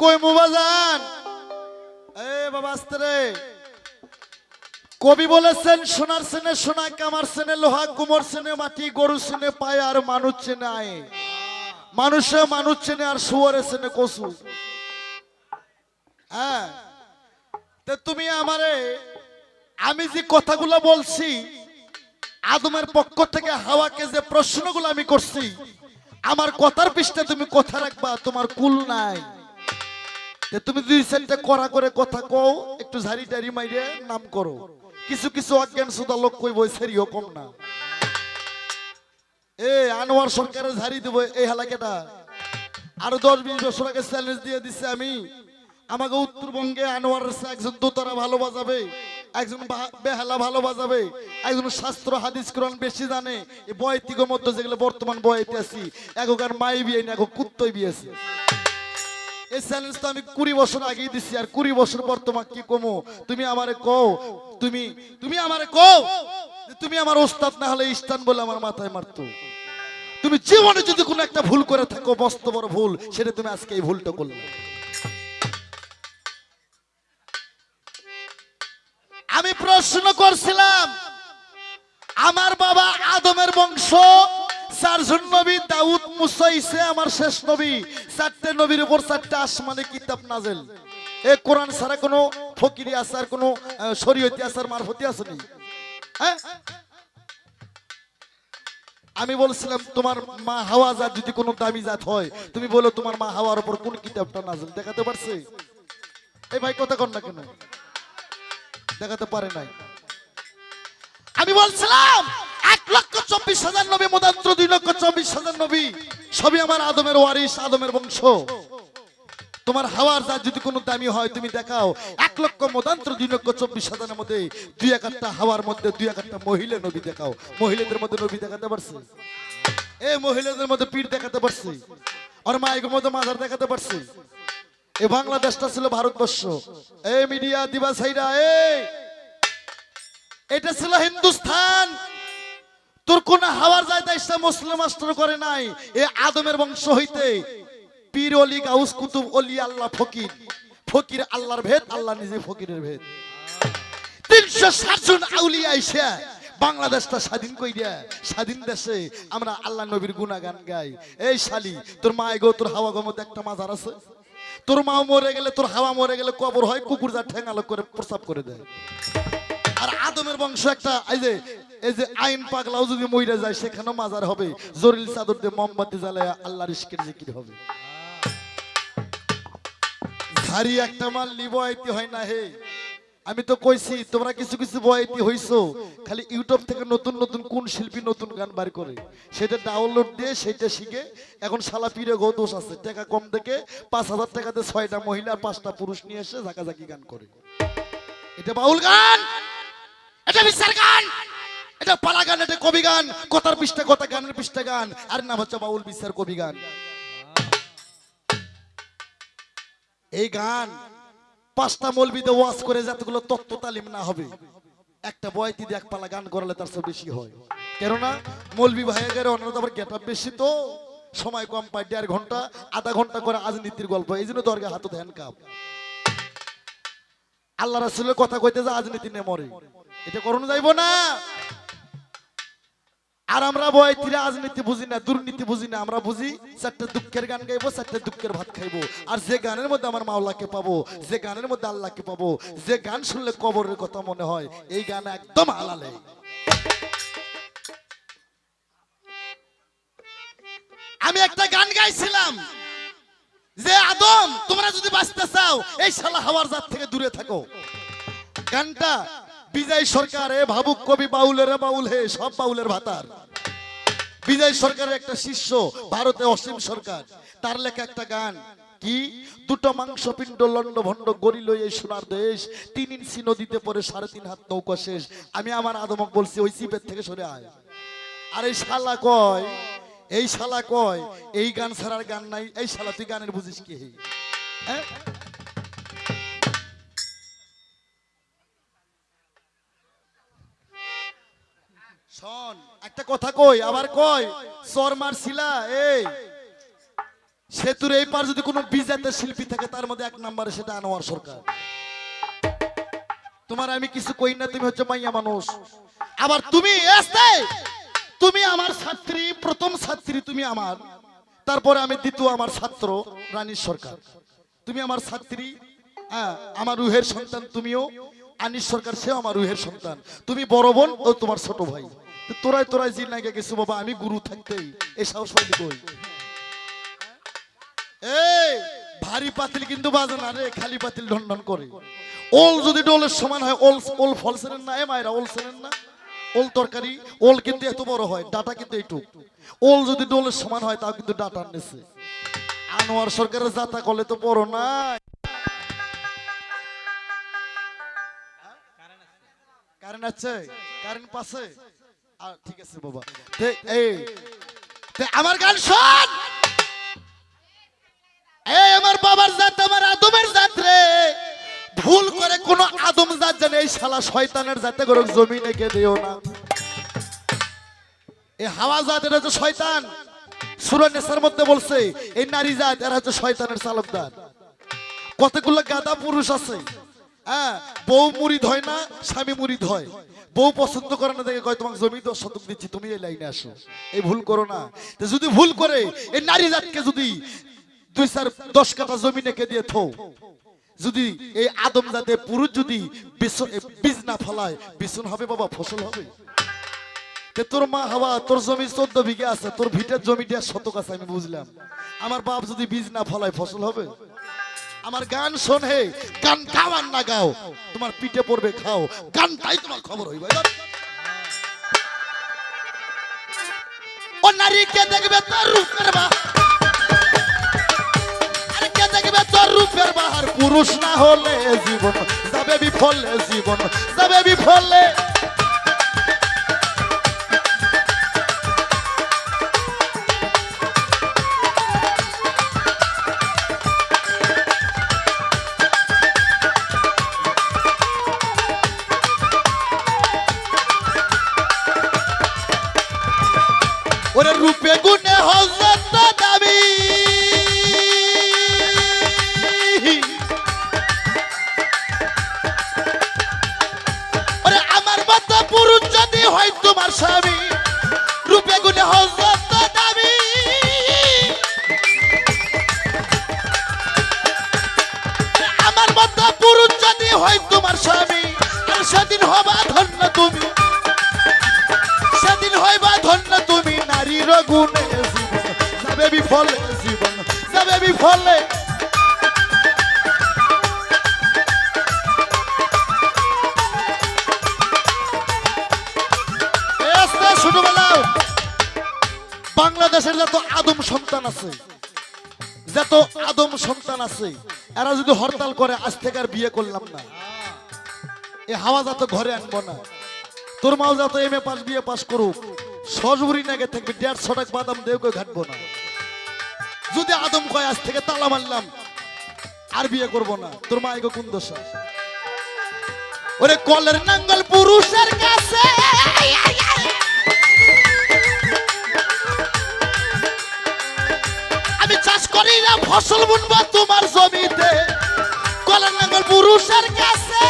কই মুবাজান? এ বাবা আস্তে কবি বলেছেন, সোনার সেনে সোনা, কামার সেনে লোহা, কুমোর সেনে মাটি গরু সেনে পায় আর মানুষ চেনে আয়। মানুষে মানুষ চেনে আর শুয়ারে সেনে কসু। হ্যাঁ। তা তুমি আমারে, আমি যে কথাগুলো বলছি, আদমের পক্ষ থেকে হাওয়াকে যে প্রশ্নগুলো আমি করছি, আমার কথার পৃষ্ঠে তুমি কথা রাখবা, তোমার কুল নাই। তুমি দুই সাইডটা করা করে কথা কও, একটু ঝাড়ি টাড়ি মাইরে নাম করো। কিছু কিছু অজ্ঞান সুদা লোক কইব সেরিও কম না। এ, আনোয়ার সরকারের ঝাড়ি দেবো, এই হালাকেটা আরও দশ বিশ বছর আগে চ্যালেঞ্জ দিয়ে দিছে আমি। আমাকে উত্তরবঙ্গে আনোয়ার একজন দোতারা ভালো বাজাবে, একজন বেহালা ভালো বাজাবে, একজন শাস্ত্র হাদিস কোরআন বেশি জানে। এই বয়তিকের মধ্যে যেগুলো বর্তমান বয়তে আছি এগোকার মাই বিয়ে না এগো কুত্তই বিয়েছে এই চ্যালেঞ্জ তো আমি কুড়ি বছর আগেই দিছি, আর কুড়ি বছর পর তোমাকে কি কমো? তুমি আমারে কও, তুমি তুমি আমারে কও তুমি আমার ওস্তাদ না হলে ইস্তান বলে আমার মাথায় মারতো। তুমি জীবনে যদি কোনো একটা ভুল করে থাকো, মস্ত বড় ভুল, সেটা তুমি আজকে এই ভুলটা করলে। আমি প্রশ্ন করছিলাম, আমার বাবা আদমের বংশ চারজন নবী, দাউদ মুসা ইসে আমার শেষ নবী। চারটে নবীর উপর চারটে আসমানে কিতাব নাজেল এ কোরআন ছাড়া কোনো ফকিরি আসার কোনো শরীয়তি আসার মারফতি আসেনি হ্যাঁ? আমি বলছিলাম, তোমার মা হাওয়া জাত যদি কোনো দামি জাত হয়, তুমি বলো তোমার মা হাওয়ার উপর কোন কিতাবটা নাজেল দেখাতে পারছে? এই ভাই কথা কর না কেন? দেখাতে পারে নাই। আমি বলছিলাম এক লক্ষ চব্বিশ হাজার নবী মদান্ত্র দুই লক্ষ চব্বিশ হাজার নবী। সবই আমার আদমের ওয়ারিস আদমের বংশ। তোমার হাওয়ার জাত যদি কোনো দামি হয়, তুমি দেখাও। এক লক্ষ মদান্ত্র দুই লক্ষ চব্বিশ হাজারের মধ্যে দুই এক একটা হাওয়ার মধ্যে দুই এক একটা মহিলা নবী দেখাও। মহিলাদের মধ্যে নবী দেখাতে পারছে? এই মহিলাদের মধ্যে পীর দেখাতে পারছে? আর মায়ের মধ্যে মাজার দেখাতে পারছে? এ বাংলাদেশটা ছিল ভারতবর্ষ। এই মিডিয়া দিবা সাইরা এই এটা ছিল হিন্দুস্তান তোর কোন হাওয়ার জায়গা ইসলাম মুসলিম মাস্টার করে নাই। এ আদমের বংশ হইতে। পীর অলি গাউস, কুতুব অলি আল্লাহ ফকির। ফকির আল্লাহর ভেদ, আল্লাহ নিজে ফকিরের ভেদ। তিনশো ষাট জন আউলিয়া আইসা, বাংলাদেশটা স্বাধীন কই কইরা, স্বাধীন দেশে আমরা আল্লাহ নবীর গুনা গান গাই। এই শালি, তোর মা গো, তোর হাওয়া গো মধ্যে একটা মাজার আছে। তোর মা মরে গেলে, তোর হাওয়া মরে গেলে কবর হয়, কুকুর যা ঠেঙালো করে প্রস্তাব করে দেয়। আর আদমের বংশ একটা, এই যে এই যে আইন পাগলাও যদি মইরা যায়, সেখানেও মাজার হবে। জরিল চাদর দিয়ে মোমবাতি জ্বালায় আল্লাহর ইশকের জিকির হবে। ঝাড়ি একটা মাল লিবাইতে হয় না হে। আমি তো কইছি, তোমরা কিছু কিছু বয়াইতি হইছো। খালি ইউটিউব থেকে নতুন নতুন কোন শিল্পী নতুন গান বার করে? সেটা ডাউনলোড দিয়ে সেটা শিখে, এখন শালা পীরে গো দোষ আছে। টাকা কম থেকে পাঁচ হাজার টাকাতে ছয়টা মহিলা পাঁচটা পুরুষ নিয়ে এসে ঝাঁকাঝাঁকি গান করে। এটা বাউল গান! এটা বিচার গান! এটা পালা গান, এটা কবি গান। কথার পৃষ্ঠা, কথা গানের পৃষ্ঠা গান। আর নাম হচ্ছে বাউল বিচার কবি গান। এই গান পাঁচটা মলবিতে ওয়াজ করে যতগুলো তত্ত্ব তালিম না হবে, একটা বয়তি দিয়ে এক পালা গান করালে তার চেয়ে বেশি হয়। কেননা, মলবি ভাইয়া গেলে অন্য আবার গেট বেশি তো, সময় কম পায় দেড় ঘণ্টা, আধা ঘণ্টা করে রাজনীতির গল্প, এই জন্য দরগা হ্যান্ড কাপ। আল্লাহ রাসুলের কথা কইতে যে রাজনীতি নে মরে, এটা করুন যাইব না। আর আমরা বয়তি রাজনীতি বুঝি না, দুর্নীতি বুঝি না, আমরা বুঝি চারটে দুঃখের গান গাইবো, চারটে দুঃখের ভাত খাইবো। আর যে গানের মধ্যে আমার মাওলাকে পাবো, যে গানের মধ্যে আল্লাহকে পাবো, যে গান শুনলে কবরের কথা মনে হয়, এই গান একদম হালালে আমি একটা গান গাইছিলাম যে, আদম, তোমরা যদি বাঁচতে চাও, এই শালা হাওয়ার জাত থেকে দূরে থাকো। গানটা বিজয় সরকার এ ভাবুক কবি বাউলের বাউল হে, সব বাউলের ভাতার। বিজয় সরকারের একটা শিষ্য, ভারতে অসীম সরকার। তার লেখা একটা গান, কি? দুটো মাংস পিণ্ড লন্ড ভণ্ড গরিল এই সোনার দেশ, তিন ইঞ্চি নদীতে পরে সাড়ে তিন হাত নৌকা শেষ। আমি আমার আদমক বলছি, ওই সিপের থেকে সরে আয়। আর এই শালা কয়, এই শালা কয়, এই গান ছাড়ার গান নাই, এই শালা তুই গানের বুঝিস কি? হ্যাঁ? শোন, একটা কথা কই, আবার কই? সর মারছিলা? এই সেতুর এই পার যদি কোনো বিজাতের শিল্পী থাকে, তার মধ্যে এক নম্বরে সেটা আনোয়ার সরকার। তোমার আমি কিছু কই না, তুমি হচ্ছে মাইয়া মানুষ। আবার তুমি তুমি আমার ছাত্রী, প্রথম ছাত্রী তুমি আমার। তারপরে আমি দ্বিতীয় আমার ছাত্র রানীর সরকার। তুমি আমার ছাত্রী হ্যাঁ আমার রুহের সন্তান তুমিও। আনিস সরকার, সেও আমার রুহের সন্তান। তুমি বড় বোন, ও তোমার ছোট ভাই। তোরাই তোরাই জি নাগে গেছো, বাবা, আমি গুরু থাকতেই। এই সাহস পাইলি কই? এই, ভারী পাতিল কিন্তু বাজে না রে, খালি পাতিল ঢন ঢন করে। ওল যদি ডোলের সমান হয়, ওল ওল ফল সেনেন না, এ মায়েরা, ওল সেনেন না। ওল তরকারি, ওল কিন্তু এত বড় হয়, ডাটা কিন্তু এইটুক। ওল যদি ডোলের সমান হয়, তাও কিন্তু ডাটা নেছে আনোয়ার সরকারের যাতা করলে তো বড় না কারেন্ট আছে? কারেন্ট পাশে ঠিক আছে, বাবা। এই আমার গান শোন! আমার বাবার জাত, আমার আদমের জাত রে। ভুল করে আদম জাত জানে, এই শালা শয়তানের জাতে করে জমিনে কে দিও না। এই হাওয়া জাত এটা হচ্ছে শয়তান। সুরানেসার মধ্যে বলছে, এই নারী জাত, এরা হচ্ছে শয়তানের চালকদার। কতগুলো গাদা পুরুষ আছে। হ্যাঁ বউ মুড়ি ধয় না, স্বামী মুড়ি ধয় বউ পছন্দ করে না, দেখে কয়, তোমাকে জমি দশ শতক দিচ্ছি, তুমি এই লাইনে আসো। এই ভুল করো না। যদি ভুল করে, এই নারী জাতকে যদি দুই চার, দশ কাটা জমি নেকে দিয়ে থো যদি এই আদম জাতে পুরুষ যদি বীজ না ফলায়, বিছুন হবে বাবা, ফসল হবে। তোর মা হাওয়া, তোর জমি চোদ্দ বিঘে আছে, তোর ভিটের জমিটা শতক আছে, আমি বুঝলাম। আমার বাপ যদি বীজ না ফলায়, ফসল হবে? আমার গান শোনে, গান গাও আর না গাও, তোমার পিঠে পড়বে খাও, গানটাই তোমার খবর হইবে। ও নারী, কে দেখবে তোর রূপের পুরুষ না হলে জীবন যাবে বিফলে জীবন, যাবে বিফলে ওরে রূপে গুণে হজরত দাবি। ওরে আমার মতো পুরুষ যদি হয় তোমার স্বামী, রূপে গুণে হজরত দাবি। আমার মতো পুরুষ যদি হয় তোমার স্বামী সেদিন হবা ধন্য তুমি। সেদিন ধন্য তুমি বেলাও বাংলাদেশের যত আদম সন্তান আছে, যত আদম সন্তান আছে, এরা যদি হরতাল করে, আজ থেকে আর বিয়ে করলাম না। এ হাওয়া যাতে ঘরে আনব না। তোর মাও যাতে এম এ পাস বিয়ে পাস করুক। সজবুরি নাগে থাকবি দেড়শো টাকা বাদাম দেও কেউ ঘাটবো না। যদি আদম কয়, আজ থেকে তালা মারলাম, আর বিয়ে করব না। তোর মা এগো কোন দশা? ওরে কলের নাঙ্গল পুরুষের কাছে। আমি চাষ করি না, ফসল বুনবো তোমার জমিতে। কলের নাঙ্গল পুরুষের কাছে।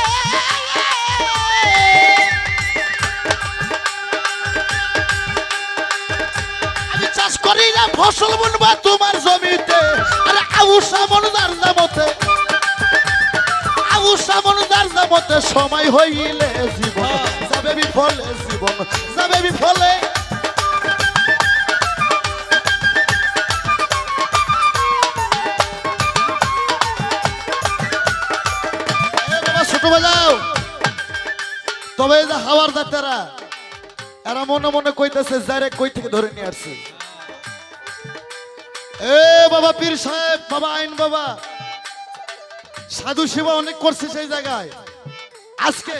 চাষ করি না ফসল বুনবা তোমার জমিতে। আরে আবু সামন দার দামতে আবু সামন দার দামতে সময় হইলে জীবন যাবে বিফলে জীবন যাবে বিফলে। বাজাও। তবে হাওয়ার দাঁতারা এরা মনে মনে কইতেছে যারে কই থেকে ধরে নিয়ে আসছে? এ বাবা পীর সাহেব, বাবা আইন বাবা। সাধু সেবা অনেক করছে সেই জায়গায়। আজকে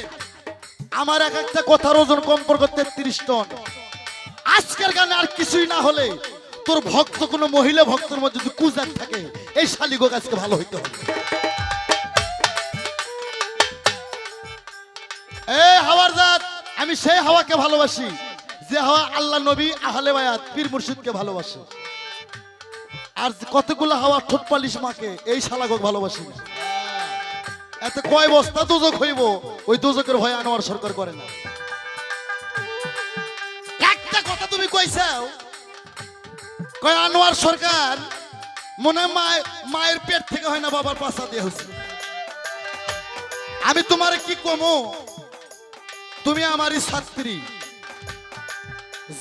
আমার এক একটা কথার ওজন কম পড়বে তেত্রিশ টন। আজকের গানে আর কিছুই না হলে তোর ভক্ত, কোনো মহিলা ভক্তের মধ্যে যদি কুজার থাকে, এই শালিগো আজকে ভালো হইতে হবে। এ হাওয়ার জাত, আমি সেই হাওয়াকে ভালোবাসি, যে হাওয়া আল্লাহ নবী আহলে বায়াত পীর মুর্শিদকে ভালোবাসে। আর কতগুলো হাওয়া ঠোঁট পালিশ মাকে, এই শালাগত ভালোবাসি। এত কয় বস্তা দুজক হইব, ওই দুজকের ভয় আনোয়ার সরকার করে না। একটা কথা তুমি কইছাও, কয় আনোয়ার সরকার, মনে মায়ের মায়ের পেট থেকে হয় না বাবার পাশা দিয়ে হচ্ছে আমি তোমার কি কমো, তুমি আমারই ছাত্রী।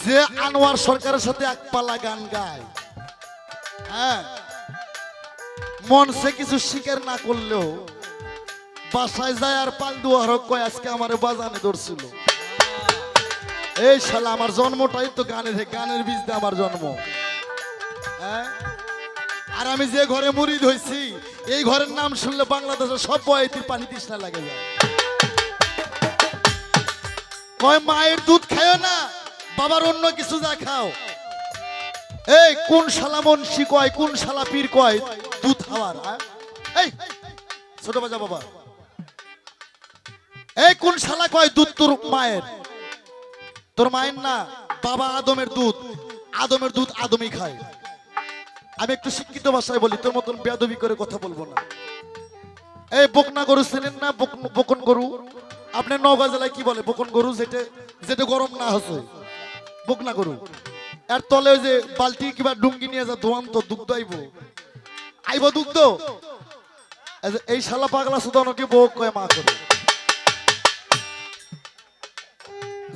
যে আনোয়ার সরকারের সাথে এক পালা গান গায় হ্যাঁ। মনসে কিছু স্বীকার না করলেও বাসায় যায় আর পাল দুয়ার কয়, আজকে আমার বাজানে ধরছিল। এই শালা, আমার জন্মটাই তো গানের গানের বীজ দিয়ে আমার জন্ম। হ্যাঁ? আর আমি যে ঘরে মুড়িদ হয়েছি এই ঘরের নাম শুনলে বাংলাদেশের সব বয়তির পানি তৃষ্ণা লাগে যায়। কয়, মায়ের দুধ খায় না, বাবার অন্য কিছু যা খাও। এই, কোন শালা মনসি কয়, কোন শালা পীর কয়? দুধ খাওয়ার হ্যাঁ? এই, ছোট বাজা বাবা। এই, কোন শালা কয়, দুধ তোর মায়ের? তোর মায়ের না, বাবা আদমের দুধ। আদমের দুধ আদমই খায়। আমি একটু শিক্ষিত ভাষায় বলি, তোর মতন বেয়াদবি করে কথা বলব না। এই, বকনা গরু ছিলেন না? বক- বকন গরু? আপনি নওগাঁ জেলায় কি বলে? বকন গরু যেটা যেটা গরম না হচ্ছে বকনা গরু। এর তলে ওই যে বালতি কিবা ডুঙ্গি নিয়ে যা দোয়ান তো, দুগ্ধ আইব। আইব দুগ্ধ? এই শালা পাগলা সুদানকে বউক কয় মা করে।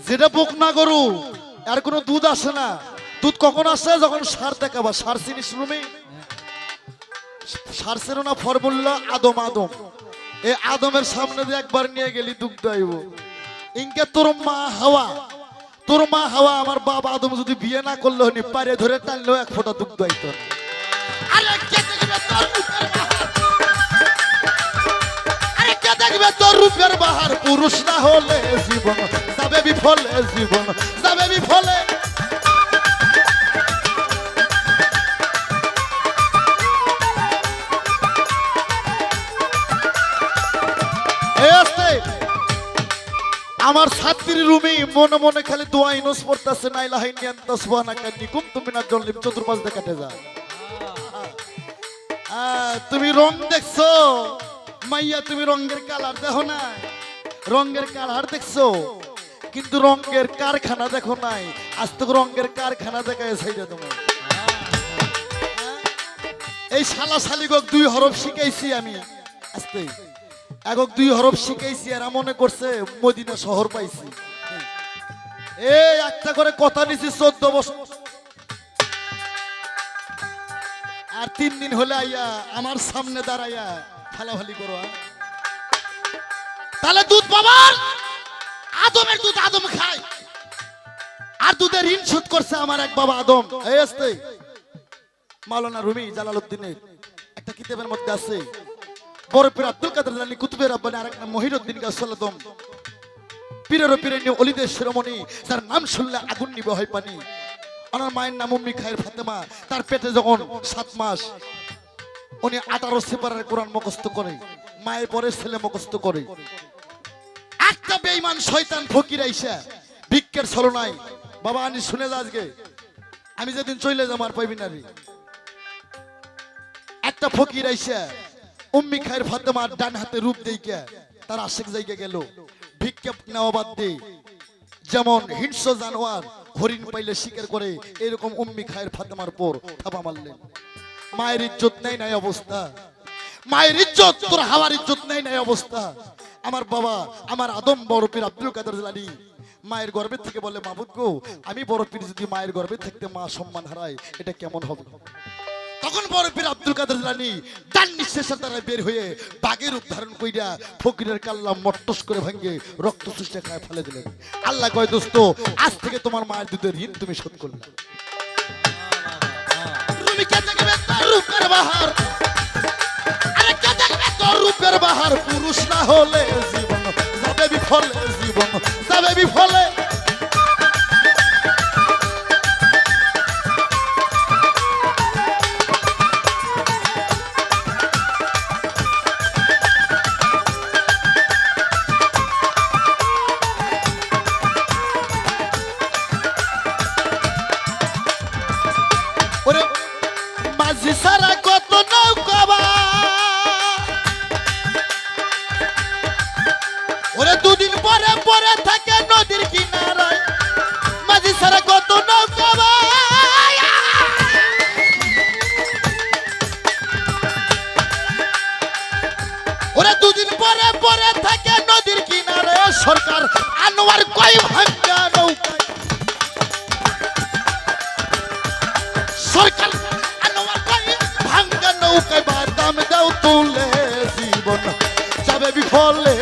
যেটা বকনা গরু আর কোনো দুধ আসে না। দুধ কখন আসে? যখন সার দেখাবা সার চিনিস রুমে? সার ছিল না ফর্মুলা? আদম আদম। এই আদমের সামনে দিয়ে একবার নিয়ে গেলি দুগ্ধ আইব। ইনকে তোর মা হাওয়া। তোর মা হাওয়া আমার বাবা আদম যদি বিয়ে না করলে হনি পারে ধরে টানলেও এক ফোঁটা? আরে কে দেখবে তোর রূপের বাহার পুরুষ না হলে জীবন, যাবে বিফলে জীবন, যাবে বিফলে আমার ছাত্রী রুমি মনে মনে খালি দোয়া ইনস পড়তাছে, নাইলা হাইনিয়ান তাসবানা কান্নি কুম তুমি না জলিম চতুর্পাশ কাটে যা তুমি রং দেখছ? মাইয়া, তুমি রঙের কালার দেখো না রঙের কালার দেখছ? কিন্তু রঙের কারখানা দেখো নাই। আজ তো রঙের কারখানা দেখায় সাইডে তোমার এই শালা শালিগক দুই হরফ শিখাইছি আমি। আস্তে। একক দুই হরফ শিখাইছি আর মনে করছে মদিনা শহর পাইছি। এই একটা করে কথা নিছি চোদ্দ বছর আর তিন দিন হলে আইয়া আমার সামনে দাঁড়াইয়া ফালাফালি করো হ্যাঁ? তাহলে দুধ বাবার আদমের দুধ আদম খায়। আর দুধের ঋণ শোধ করছে আমার এক বাবা আদম। এই আসতে। মাওলানা রুমি জালালউদ্দিনের একটা কিতাবের মধ্যে আছে। বড় আব্দুল কাদের জানি কুতুবের রব্বানি আরেক নাম মহিরুদ্দিন গাছালাদম পীরের পীরে নিয়ে অলিদের শিরোমণি যার নাম শুনলে আগুন নিবে হয় পানি। ওনার মায়ের নাম উম্মি খায়ের ফাতেমা, তার পেটে যখন সাত মাস, উনি আঠারো সেপারের কোরআন মুখস্থ করে, মায়ের পরে ছেলে মুখস্থ করে। একটা বেঈমান শয়তান ফকির আইসা, ভিক্ষের ছলনায়, বাবা আনি শুনে যা আজকে, আমি যেদিন চলে যাব আর পাইবি না একটা ফকির আইসা উম্মি খায়ের ফাতেমার ডান হাতে রূপ দেইকে তার আশেক জায়গা গেল। ভিক্ষা নেওয়া বাদ দে যেমন হিংস্র জানোয়ার হরিণ পাইলে শিকার করে, এরকম উম্মি খায়ের ফাতেমার পর থাবা মারলেন। মায়ের ইজ্জত নেই নাই অবস্থা। মায়ের ইজ্জত, তোর হাওয়ার ইজ্জত নেই নাই অবস্থা। আমার বাবা, আমার আদম বড় পীর আব্দুল কাদের জিলানি মায়ের গর্ভে থেকে বলে, মাবুদ গো, আমি বড় পীর যদি মায়ের গর্ভে থাকতে মা সম্মান হারায়, এটা কেমন হবে? তখন বড় পীর আব্দুল কাদের জিলানি ডান নিঃশ্বাসের দ্বারা বের হয়ে বাঘের উদ্ধারণ কইরা ফকিরের কাল্লা মট্টস করে ভাঙ্গে রক্ত সুষ্ঠে খায় ফেলে দিলেন। আল্লাহ কয়, দোস্ত, আজ থেকে তোমার মায়ের দুধের ঋণ তুমি শোধ করলে। তার তোর রূপের বাহার পুরুষ না হলে জীবন, যাবে বিফলে জীবন, যাবে বিফলে পরে থাকে নদীর কিনারায় মাঝি সারা কত নৌকা। ওরে দুদিন পরে পরে থাকে নদীর কিনারে। সরকার আনোয়ার কই ভাঙ্গা নৌকায়। সরকার আনোয়ার কই ভাঙ্গা নৌকায়। বাদাম দাও তুলে জীবন যাবে বিফলে।